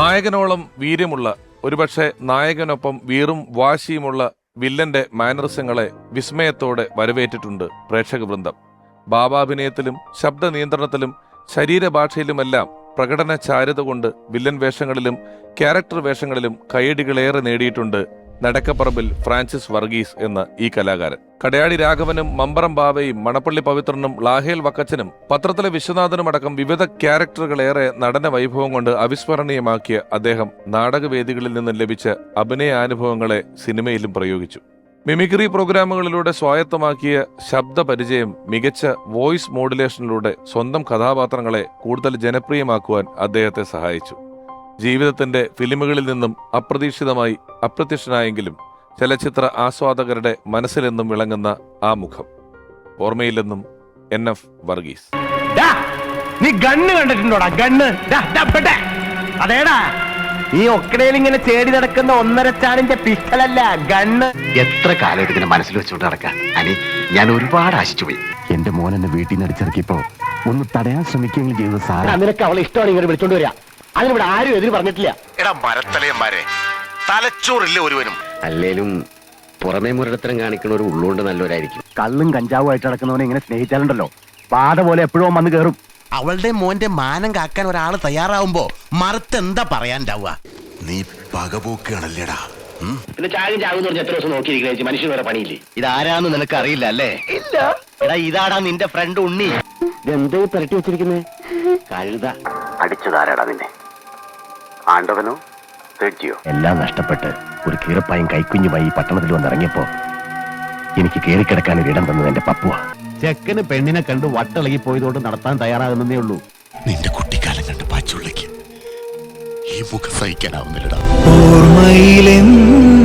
നായകനോളം വീര്യമുള്ള ഒരുപക്ഷെ നായകനൊപ്പം വീറും വാശിയുമുള്ള വില്ലന്റെ മാനറിസങ്ങളെ വിസ്മയത്തോടെ വരവേറ്റിട്ടുണ്ട് പ്രേക്ഷക വൃന്ദം ഭാവാഭിനയത്തിലും ശബ്ദ നിയന്ത്രണത്തിലും ശരീരഭാഷയിലുമെല്ലാം പ്രകടന ചാരുത കൊണ്ട് വില്ലൻ വേഷങ്ങളിലും ക്യാരക്ടർ വേഷങ്ങളിലും കൈയടികളേറെ നേടിയിട്ടുണ്ട് നടക്കപ്പറമ്പിൽ ഫ്രാൻസിസ് വർഗീസ് എന്ന ഈ കലാകാരൻ. കടയാടി രാഘവനും മമ്പറം ബാവയും മണപ്പള്ളി പവിത്രനും ലാഹേൽ വക്കച്ചനും പത്രത്തിലെ വിശ്വനാഥനും അടക്കം വിവിധ ക്യാരക്ടറുകളേറെ നടന വൈഭവം കൊണ്ട് അവിസ്മരണീയമാക്കിയ അദ്ദേഹം നാടകവേദികളിൽ നിന്നും ലഭിച്ച അഭിനയ അനുഭവങ്ങളെ സിനിമയിലും പ്രയോഗിച്ചു. മിമിക്രി പ്രോഗ്രാമുകളിലൂടെ സ്വായത്തമാക്കിയ ശബ്ദപരിചയം മികച്ച വോയിസ് മോഡുലേഷനിലൂടെ സ്വന്തം കഥാപാത്രങ്ങളെ കൂടുതൽ ജനപ്രിയമാക്കുവാൻ അദ്ദേഹത്തെ സഹായിച്ചു. ജീവിതത്തിന്റെ ഫിലിമുകളിൽ നിന്നും അപ്രതീക്ഷിതമായി അപ്രത്യക്ഷനായെങ്കിലും ചലച്ചിത്ര ആസ്വാദകരുടെ മനസ്സിലെന്നും വിളങ്ങുന്ന ആ മുഖം. ഓർമ്മയില്ലെന്നും എൻ എഫ് വർഗീസ്. ഡാ, നീ ഗണ്ണ് കണ്ടിട്ടുണ്ടോടാ ഗണ്ണ്? അതേടാ നീ ഒക്കടയിൽ ഇങ്ങനെ ചേടി നടക്കുന്ന ഒന്നര ചാണിന്റെ പിസ്റ്റലല്ല ഗണ്ണ്. എത്ര കാലം ഇതിനെ മനസ്സിൽ വെച്ചുകൊണ്ട് നടക്കാം? അനി ഞാൻ ഒരുപാട് ആശിച്ചു പോയി. എന്റെ മോൻ എന്നെ വീട്ടിൽ നിന്ന് അടിച്ചിറക്കിയപ്പോ ഒന്ന് തടയാൻ ശ്രമിക്കുകയും ചെയ്തത് സാറാ. നിനക്ക് അവളെ ഇഷ്ടമാണ് ഇങ്ങനെ വിളിച്ചോണ്ട് വരിക അതിനിവിടെ ആരും എതിര് പറഞ്ഞിട്ടില്ല. എടാ മരത്തലയന്മാരെ തലച്ചോറില്ല ഒരുവനും? അല്ലേലും പുറമേ മുരടത്തരം കാണിക്കുന്ന ഒരു ഉള്ളുകൊണ്ട് നല്ലവരായിരിക്കും. കള്ളും കഞ്ചാവും ആയിട്ട് നടക്കുന്നവനെ ഇങ്ങനെ സ്നേഹിച്ചാലുണ്ടല്ലോ. പാത പോലെ എപ്പോഴും വന്ന് കയറും അവളുടെ മോന്റെ മാനം കാക്കാൻ ഒരാൾ തയ്യാറാവുമ്പോ മറുത്ത് എന്താ പറയാണ്ടാവുക? നീ പകപോക്കുകയാണല്ലേടാ. ഉം? പിന്നെ ചാകും ചാകും പറഞ്ഞ എത്ര ദിവസം നോക്കിയിരിക്കുന്ന മനുഷ്യന് വേറെ പണിയില്ലേ? ഇതാരാന്ന് നിനക്ക് അറിയില്ല അല്ലേ? ഇല്ല. എടാ ഇതാടാ നിന്റെ ഫ്രണ്ട് ഉണ്ണി. ഇതെന്തോ പുരട്ടി വെച്ചിരിക്കുന്നേ? കഴുത. അടിച്ചതാരാടാ നിന്നെ? ആണ്ടവനോ? എല്ലാം നഷ്ടപ്പെട്ട് ഒരു കീറപ്പായും കൈക്കുഞ്ഞുമായി ഈ പട്ടണത്തിൽ വന്നിറങ്ങിയപ്പോ എനിക്ക് കയറിക്കിടക്കാൻ ഇടം തന്നത് എന്റെ പപ്പുവ. ചെക്കന് പെണ്ണിനെ കണ്ട് വട്ടിളകി പോയതോട് നടത്താൻ തയ്യാറാകുന്നതേ ഉള്ളൂ. നിന്റെ കുട്ടിക്കാലം കണ്ട് പാച്ചുള്ളിക്ക് ഈ മുഖം സഹിക്കാനാവുന്നില്ലടാ. ഓർമ്മയിലെന്നും